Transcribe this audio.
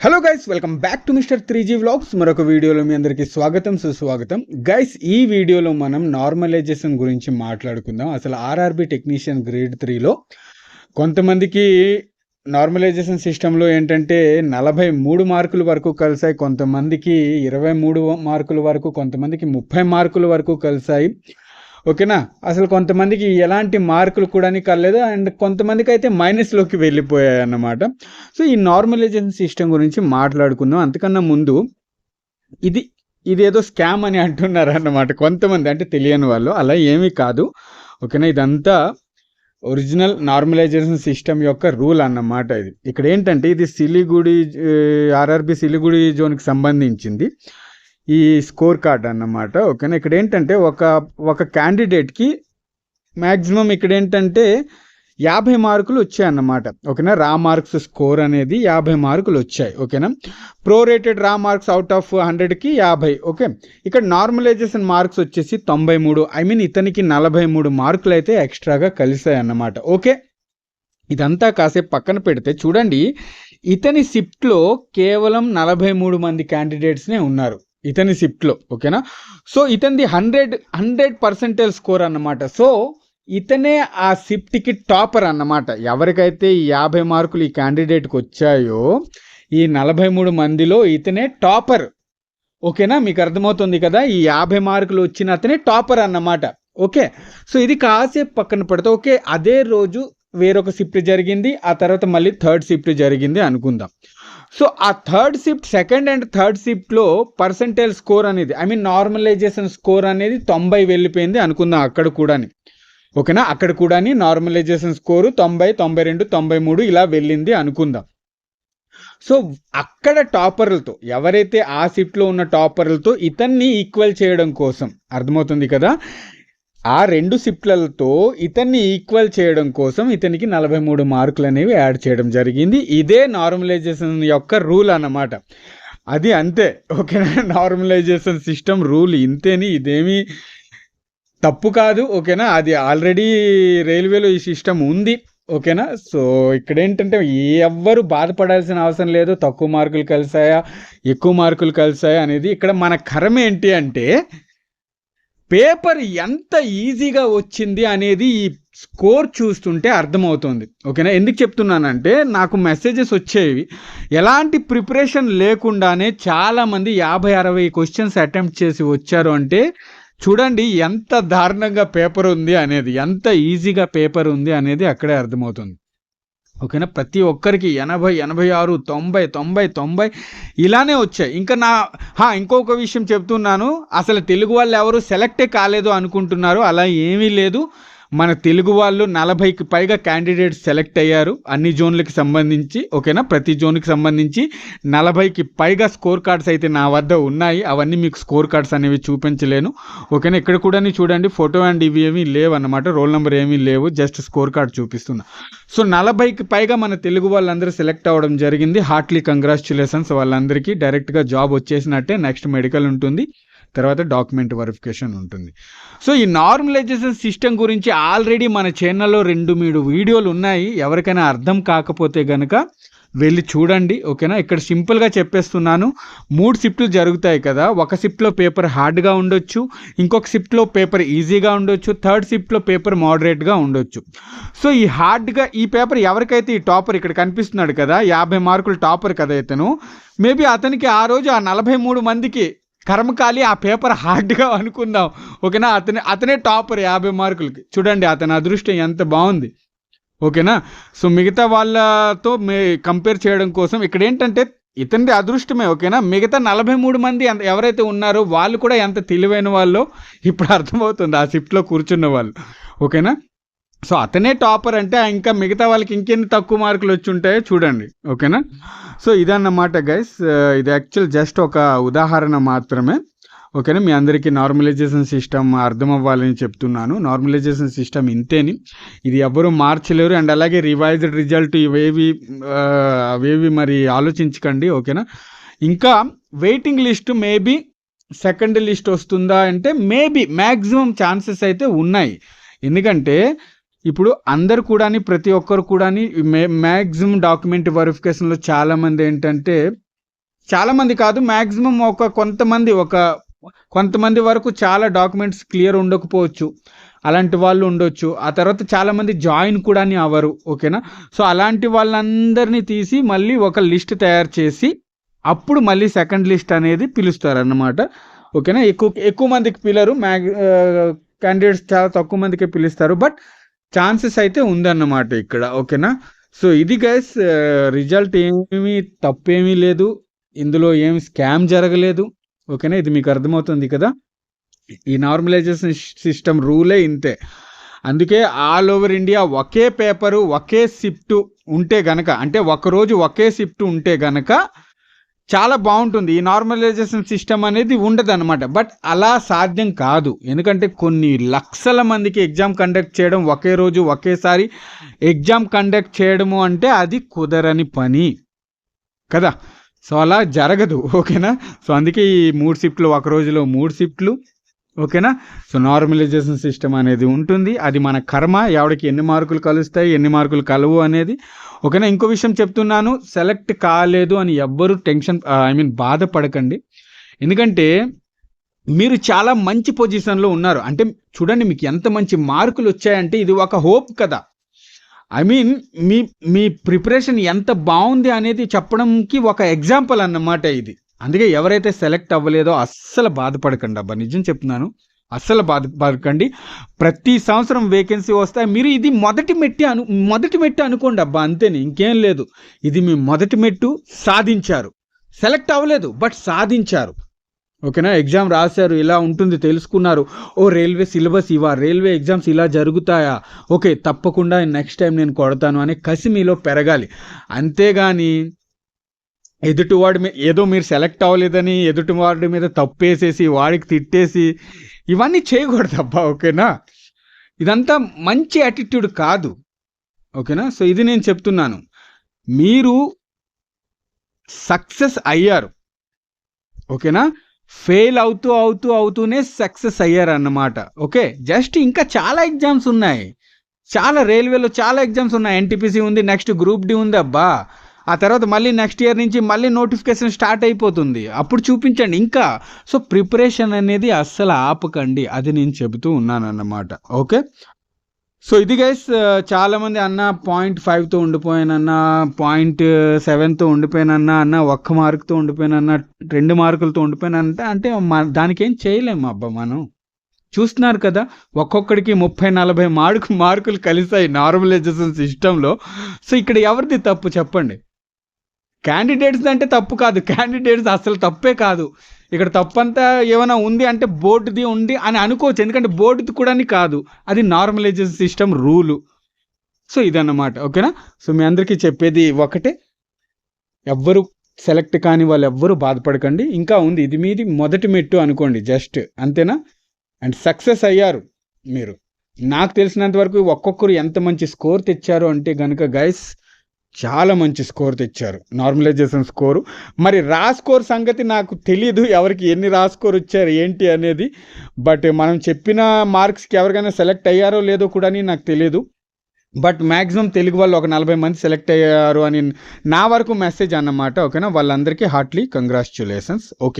Hello guys welcome back to mister three G vlogs మరొక వీడియోలో మీ అందరికీ స్వాగతం సుస్వాగతం. గైస్ ఈ వీడియోలో మనం నార్మలైజేషన్ గురించి మాట్లాడుకుందాం. అసలు ఆర్ఆర్బి టెక్నీషియన్ గ్రేడ్ త్రీలో కొంతమందికి నార్మలైజేషన్ సిస్టంలో ఏంటంటే నలభై మూడు మార్కుల వరకు కలిసాయి కొంతమందికి ఇరవై మూడు మార్కుల వరకు కొంతమందికి ముప్పై మార్కుల వరకు కలిసాయి. ఓకేనా? అసలు కొంతమందికి ఎలాంటి మార్కులు కూడా కలలేదు. అండ్ కొంతమందికి అయితే మైనస్లోకి వెళ్ళిపోయాయి అన్నమాట సో ఈ నార్మలైజేషన్ సిస్టమ్ గురించి మాట్లాడుకుందాం. అంతకన్నా ముందు ఇది ఇదేదో స్కామ్ అని అంటున్నారు అన్నమాట కొంతమంది. అంటే తెలియని వాళ్ళు. అలా ఏమీ కాదు. ఓకేనా? ఇదంతా ఒరిజినల్ నార్మలైజేషన్ సిస్టమ్ యొక్క రూల్ అన్నమాట ఇది. ఇక్కడ ఏంటంటే ఇది సిలిగుడి ఆర్ఆర్బి సిలిగుడి జోన్కి సంబంధించింది. ఈ స్కోర్ కార్డ్ అన్నమాట ఓకేనా? ఇక్కడ ఏంటంటే ఒక ఒక క్యాండిడేట్కి మ్యాక్సిమం ఇక్కడ ఏంటంటే యాభై మార్కులు వచ్చాయన్నమాట ఓకేనా? రా మార్క్స్ స్కోర్ అనేది యాభై మార్కులు వచ్చాయి ఓకేనా? ప్రోరేటెడ్ రా మార్క్స్ అవుట్ ఆఫ్ హండ్రెడ్కి యాభై ఓకే? ఇక్కడ నార్మలైజేషన్ మార్క్స్ వచ్చేసి తొంభై మూడు ఐ మీన్ ఇతనికి నలభై మూడు మార్కులు అయితే ఎక్స్ట్రాగా కలిసాయి అన్నమాట ఓకే? ఇదంతా కాసేపు పక్కన పెడితే చూడండి ఇతని షిఫ్ట్లో కేవలం నలభై మూడు మంది క్యాండిడేట్స్నే ఉన్నారు. ఇతని షిఫ్ట్లో ఓకేనా? సో ఇతనిది హండ్రెడ్ హండ్రెడ్ పర్సెంటేజ్ స్కోర్ అన్నమాట. సో ఇతనే ఆ షిఫ్ట్కి టాపర్ అన్నమాట. ఎవరికైతే ఈ యాభై మార్కులు ఈ క్యాండిడేట్కి వచ్చాయో ఈ నలభై మూడు మందిలో ఇతనే టాపర్. ఓకేనా? మీకు అర్థమవుతుంది కదా? ఈ యాభై మార్కులు వచ్చిన అతనే టాపర్ అన్నమాట. ఓకే? సో ఇది కాసేపు పక్కన పెడితే. ఓకే? అదే రోజు వేరొక షిఫ్ట్ జరిగింది. ఆ తర్వాత మళ్ళీ థర్డ్ షిఫ్ట్ జరిగింది అనుకుందాం. సో ఆ third shift second and third షిఫ్ట్లో పర్సంటేజ్ స్కోర్ అనేది ఐ మీన్ నార్మలైజేషన్ స్కోర్ అనేది తొంభై వెళ్ళిపోయింది అనుకుందాం అక్కడ కూడాని. ఓకేనా? అక్కడ కూడాని నార్మలైజేషన్ స్కోరు తొంభై తొంభై రెండు తొంభై మూడు ఇలా వెళ్ళింది అనుకుందాం. సో అక్కడ టాపర్లతో ఎవరైతే ఆ షిఫ్ట్లో ఉన్న టాపర్లతో ఇతన్ని ఈక్వల్ చేయడం కోసం అర్థమవుతుంది కదా? ఆ రెండు షిఫ్ట్లతో ఇతన్ని ఈక్వల్ చేయడం కోసం ఇతనికి నలభై మూడు మార్కులు అనేవి యాడ్ చేయడం జరిగింది. ఇదే నార్మలైజేషన్ యొక్క రూల్ అన్నమాట. అది అంతే. ఓకేనా? నార్మలైజేషన్ సిస్టమ్ రూల్ ఇంతేని ఇదేమీ తప్పు కాదు. ఓకేనా? అది ఆల్రెడీ రైల్వేలో ఈ సిస్టమ్ ఉంది. ఓకేనా? సో ఇక్కడ ఏంటంటే ఎవ్వరు బాధపడాల్సిన అవసరం లేదు. తక్కువ మార్కులు కలిసాయా ఎక్కువ మార్కులు కలిసాయా అనేది ఇక్కడ మన కరం ఏంటి అంటే పేపర్ ఎంత ఈజీగా వచ్చింది అనేది ఈ స్కోర్ చూస్తుంటే అర్థమవుతుంది. ఓకేనా? ఎందుకు చెప్తున్నానంటే నాకు మెసేజెస్ వచ్చేవి. ఎలాంటి ప్రిపరేషన్ లేకుండానే చాలామంది యాభై అరవై క్వశ్చన్స్ అటెంప్ట్ చేసి వచ్చారు అంటే చూడండి ఎంత దారుణంగా పేపర్ ఉంది అనేది ఎంత ఈజీగా పేపర్ ఉంది అనేది అక్కడే అర్థమవుతుంది. ఓకేనా? ప్రతి ఒక్కరికి ఎనభై ఎనభై ఆరు తొంభై తొంభై తొంభై ఇలానే వచ్చాయి. ఇంకా నా హా ఇంకొక విషయం చెప్తున్నాను. అసలు తెలుగు వాళ్ళు ఎవరు సెలెక్టే కాలేదు అనుకుంటున్నారు అలా ఏమీ లేదు. మన తెలుగు వాళ్ళు నలభైకి పైగా క్యాండిడేట్స్ సెలెక్ట్ అయ్యారు. అన్ని జోన్లకి సంబంధించి ఓకేనా? ప్రతి జోన్కి సంబంధించి నలభైకి పైగా స్కోర్ కార్డ్స్ అయితే నా వద్ద ఉన్నాయి. అవన్నీ మీకు స్కోర్ కార్డ్స్ అనేవి చూపించలేను. ఓకేనా? ఇక్కడ కూడా చూడండి. ఫోటో అండ్ ఇవి ఏమీ లేవు అన్నమాట రోల్ నెంబర్ ఏమీ లేవు. జస్ట్ స్కోర్ కార్డ్ చూపిస్తున్నా. సో నలభైకి పైగా మన తెలుగు వాళ్ళందరూ సెలెక్ట్ అవ్వడం జరిగింది. హార్ట్లీ కంగ్రాచులేషన్స్ వాళ్ళందరికీ. డైరెక్ట్గా జాబ్ వచ్చేసినట్టే నెక్స్ట్ మెడికల్ ఉంటుంది. తర్వాత డాక్యుమెంట్ వెరిఫికేషన్ ఉంటుంది. సో ఈ నార్మలైజేషన్ సిస్టమ్ గురించి ఆల్రెడీ మన ఛానల్లో రెండు మూడు వీడియోలు ఉన్నాయి. ఎవరికైనా అర్థం కాకపోతే కనుక వెళ్ళి చూడండి ఓకేనా? ఇక్కడ సింపుల్గా చెప్పేస్తున్నాను. మూడు షిఫ్ట్లు జరుగుతాయి కదా. ఒక షిఫ్ట్లో పేపర్ హార్డ్గా ఉండొచ్చు. ఇంకొక షిఫ్ట్లో పేపర్ ఈజీగా ఉండొచ్చు. థర్డ్ షిఫ్ట్లో పేపర్ మోడరేట్గా ఉండొచ్చు. సో ఈ హార్డ్గా ఈ పేపర్ ఎవరికైతే ఈ టాపర్ ఇక్కడ కనిపిస్తున్నాడు కదా యాభై మార్కులు టాపర్ కదా ఇతను. మేబీ అతనికి ఆ రోజు ఆ నలభై మూడు మందికి కర్మకాలి ఆ పేపర్ హార్డ్గా అనుకుందాం. ఓకేనా? అతనే అతనే టాపర్ యాభై మార్కులకి. చూడండి అతని అదృష్టం ఎంత బాగుంది. ఓకేనా? సో మిగతా వాళ్ళతో మే కంపేర్ చేయడం కోసం ఇక్కడ ఏంటంటే ఇతనిది అదృష్టమే ఓకేనా? మిగతా నలభై మూడు మంది ఎంత ఎవరైతే ఉన్నారో వాళ్ళు కూడా ఎంత తెలివైన వాళ్ళో ఇప్పుడు అర్థమవుతుంది ఆ షిఫ్ట్లో కూర్చున్న వాళ్ళు. ఓకేనా? సో అతనే టాపర్ అంటే ఇంకా మిగతా వాళ్ళకి ఇంకెన్ని తక్కువ మార్కులు వచ్చి ఉంటాయో చూడండి ఓకేనా? సో ఇదన్నమాట గైస్ ఇది యాక్చువల్ జస్ట్ ఒక ఉదాహరణ మాత్రమే ఓకేనా? మీ అందరికీ నార్మలైజేషన్ సిస్టమ్ అర్థం అవ్వాలని చెప్తున్నాను. నార్మలైజేషన్ సిస్టమ్ ఇంతేని. ఇది ఎవరు మార్చలేరు అండ్ అలాగే రివైజ్డ్ రిజల్ట్ ఇవేవి అవేవి మరి ఆలోచించకండి ఓకేనా? ఇంకా waiting list maybe second list వస్తుందా అంటే మేబీ మ్యాక్సిమం ఛాన్సెస్ అయితే ఉన్నాయి. ఎందుకంటే ఇప్పుడు అందరు కూడాని ప్రతి ఒక్కరు కూడాని మ్యాక్సిమం డాక్యుమెంట్ వెరిఫికేషన్లో చాలామంది ఏంటంటే చాలామంది కాదు మ్యాక్సిమం ఒక కొంతమంది ఒక కొంతమంది వరకు చాలా డాక్యుమెంట్స్ క్లియర్ ఉండకపోవచ్చు. అలాంటి వాళ్ళు ఉండొచ్చు. ఆ తర్వాత చాలామంది జాయిన్ కూడా అవ్వరు ఓకేనా? సో అలాంటి వాళ్ళందరినీ తీసి మళ్ళీ ఒక లిస్ట్ తయారు చేసి అప్పుడు మళ్ళీ సెకండ్ లిస్ట్ అనేది పిలుస్తారు అన్నమాట ఓకేనా? ఎక్కువ ఎక్కువ మందికి పిలరు మ్యాగ్ క్యాండిడేట్స్ చాలా తక్కువ మందికే పిలుస్తారు. బట్ ఛాన్సెస్ అయితే ఉందన్నమాట ఇక్కడ ఓకేనా? సో ఇది గైస్ రిజల్ట్ ఏమీ తప్పేమీ లేదు. ఇందులో ఏమి స్కామ్ జరగలేదు ఓకేనా? ఇది మీకు అర్థమవుతుంది కదా? ఈ నార్మలైజేషన్ సిస్టమ్ రూలే ఇంతే. అందుకే ఆల్ ఓవర్ ఇండియా ఒకే పేపరు ఒకే షిఫ్ట్ ఉంటే గనక అంటే ఒకరోజు ఒకే షిఫ్ట్ ఉంటే గనక చాలా బాగుంటుంది. ఈ నార్మలైజేషన్ సిస్టమ్ అనేది ఉండదు అనమాట బట్ అలా సాధ్యం కాదు. ఎందుకంటే కొన్ని లక్షల మందికి ఎగ్జామ్ కండక్ట్ చేయడం ఒకే రోజు ఒకేసారి ఎగ్జామ్ కండక్ట్ చేయడము అంటే అది కుదరని పని. కదా? సో అలా జరగదు. ఓకేనా? సో అందుకే ఈ మూడు షిఫ్ట్లు ఒక రోజులో మూడు షిఫ్ట్లు ఓకేనా? సో నార్మలైజేషన్ సిస్టమ్ అనేది ఉంటుంది. అది మన కర్మ. ఎవడికి ఎన్ని మార్కులు కలుస్తాయి ఎన్ని మార్కులు కలవు అనేది. ఓకేనా? ఇంకో విషయం చెప్తున్నాను. సెలెక్ట్ కాలేదు అని ఎవ్వరు టెన్షన్ ఐ మీన్ బాధపడకండి. ఎందుకంటే మీరు చాలా మంచి పొజిషన్లో ఉన్నారు. అంటే చూడండి మీకు ఎంత మంచి మార్కులు వచ్చాయంటే ఇది ఒక హోప్ కదా. ఐ మీన్ మీ మీ ప్రిపరేషన్ ఎంత బాగుంది అనేది చెప్పడంకి ఒక ఎగ్జాంపుల్ అన్నమాట ఇది. అందుకే ఎవరైతే సెలెక్ట్ అవ్వలేదో అస్సలు బాధపడకండి అబ్బా. నిజం చెప్తున్నాను అస్సలు బాధపడకండి. ప్రతి సంవత్సరం వేకెన్సీ వస్తాయి. మీరు ఇది మొదటి మెట్టి అను మొదటి మెట్టు అనుకోండి అబ్బా అంతేనే ఇంకేం లేదు. ఇది మీ మొదటి మెట్టు సాధించారు. సెలెక్ట్ అవ్వలేదు బట్ సాధించారు. ఓకేనా? ఎగ్జామ్ రాశారు ఇలా ఉంటుంది తెలుసుకున్నారు. ఓ రైల్వే సిలబస్ ఇవా రైల్వే ఎగ్జామ్స్ ఇలా జరుగుతాయా? ఓకే తప్పకుండా నెక్స్ట్ టైం నేను కొడతాను అనే కసి మీలో పెరగాలి. అంతేగాని ఎదుటివాడి మీద ఏదో మీరు సెలెక్ట్ అవ్వలేదని ఎదుటివాడి మీద తప్పేసేసి వాడికి తిట్టేసి ఇవన్నీ చేయకూడదు అబ్బా ఓకేనా? ఇదంతా మంచి యాటిట్యూడ్ కాదు ఓకేనా? సో ఇది నేను చెప్తున్నాను. మీరు సక్సెస్ అయ్యారు ఓకేనా? ఫెయిల్ అవుతూ అవుతూ అవుతూనే సక్సెస్ అయ్యారు అన్నమాట ఓకే? జస్ట్ ఇంకా చాలా ఎగ్జామ్స్ ఉన్నాయి. చాలా రైల్వేలో చాలా ఎగ్జామ్స్ ఉన్నాయి. ఎన్టీపీసీ ఉంది నెక్స్ట్ గ్రూప్ డి ఉంది అబ్బా ఆ తర్వాత మళ్ళీ నెక్స్ట్ ఇయర్ నుంచి మళ్ళీ నోటిఫికేషన్ స్టార్ట్ అయిపోతుంది. అప్పుడు చూపించండి. ఇంకా సో ప్రిపరేషన్ అనేది అస్సలు ఆపకండి. అది నేను చెబుతూ ఉన్నాను అన్నమాట ఓకే? సో ఇది గైస్ చాలామంది అన్న పాయింట్ ఫైవ్తో ఉండిపోయానన్న పాయింట్ సెవెన్తో ఉండిపోయానన్న అన్న ఒక్క మార్కుతో ఉండిపోయానన్న రెండు మార్కులతో ఉండిపోయానంటే అంటే దానికి ఏం చేయలేము అబ్బా మనం. చూస్తున్నారు కదా ఒక్కొక్కడికి ముప్పై నలభై మార్కు మార్కులు కలిసాయి నార్మలైజేషన్ సిస్టంలో. సో ఇక్కడ ఎవరిది తప్పు చెప్పండి. క్యాండిడేట్స్ అంటే తప్పు కాదు. క్యాండిడేట్స్ అసలు తప్పే కాదు. ఇక్కడ తప్పంతా ఏమైనా ఉంది అంటే బోర్డుది ఉంది అని అనుకోవచ్చు. ఎందుకంటే బోర్డుది కూడా కాదు. అది నార్మలైజేషన్ సిస్టమ్ రూలు సో ఇదన్నమాట. ఓకేనా? సో మీ అందరికీ చెప్పేది ఒకటే. ఎవ్వరు సెలెక్ట్ కాని వాళ్ళు ఎవ్వరు బాధపడకండి. ఇంకా ఉంది. ఇది మీది మొదటి మెట్టు అనుకోండి. జస్ట్ అంతేనా? అండ్ సక్సెస్ అయ్యారు మీరు. నాకు తెలిసినంత వరకు ఒక్కొక్కరు ఎంత మంచి స్కోర్ తెచ్చారు అంటే కనుక గైస్ చాలా మంచి స్కోర్ తెచ్చారు. Normalization score. మరి రా స్కోర్ సంగతి నాకు తెలియదు ఎవరికి ఎన్ని రా స్కోర్ వచ్చారు ఏంటి అనేది. బట్ మనం చెప్పిన మార్క్స్కి ఎవరికైనా సెలెక్ట్ అయ్యారో లేదో కూడా నాకు తెలియదు బట్ మ్యాక్సిమం తెలుగు వాళ్ళు ఒక నలభై మంది సెలెక్ట్ అయ్యారు అని నా వరకు మెసేజ్ అన్నమాట ఓకేనా? వాళ్ళందరికీ హార్ట్లీ కంగ్రాచులేషన్స్. ఓకే.